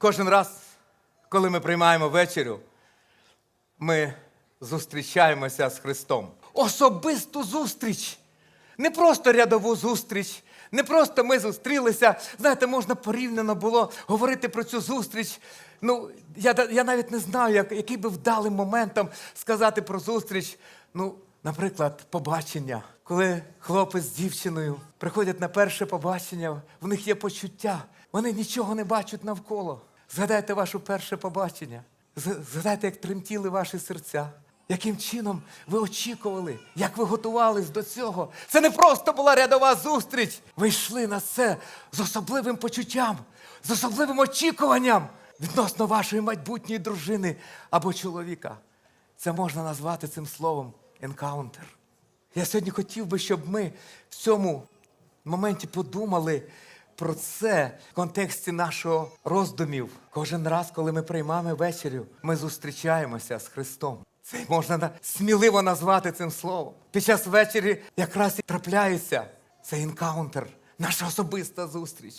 Кожен раз, коли ми приймаємо вечерю, ми зустрічаємося з Христом. Особисту зустріч. Не просто рядову зустріч, не просто ми зустрілися. Знаєте, можна порівняно було говорити про цю зустріч. Ну, я, я навіть не знаю, як, який би вдалим моментом сказати про зустріч. Ну, наприклад, побачення. Коли хлопець з дівчиною приходять на перше побачення, в них є почуття. Вони нічого не бачать навколо. Згадайте ваше перше побачення. Згадайте, як тремтіли ваші серця. Яким чином ви очікували, як ви готувались до цього? Це не просто була рядова зустріч. Ви йшли на це з особливим почуттям, з особливим очікуванням відносно вашої майбутньої дружини або чоловіка. Це можна назвати цим словом енкаунтер. Я сьогодні хотів би, щоб ми в цьому моменті подумали про це в контексті нашого роздумів. Кожен раз, коли ми приймаємо вечерю, ми зустрічаємося з Христом. Це можна на- сміливо назвати цим словом. Під час вечері якраз і трапляється цей енкаунтер, наша особиста зустріч.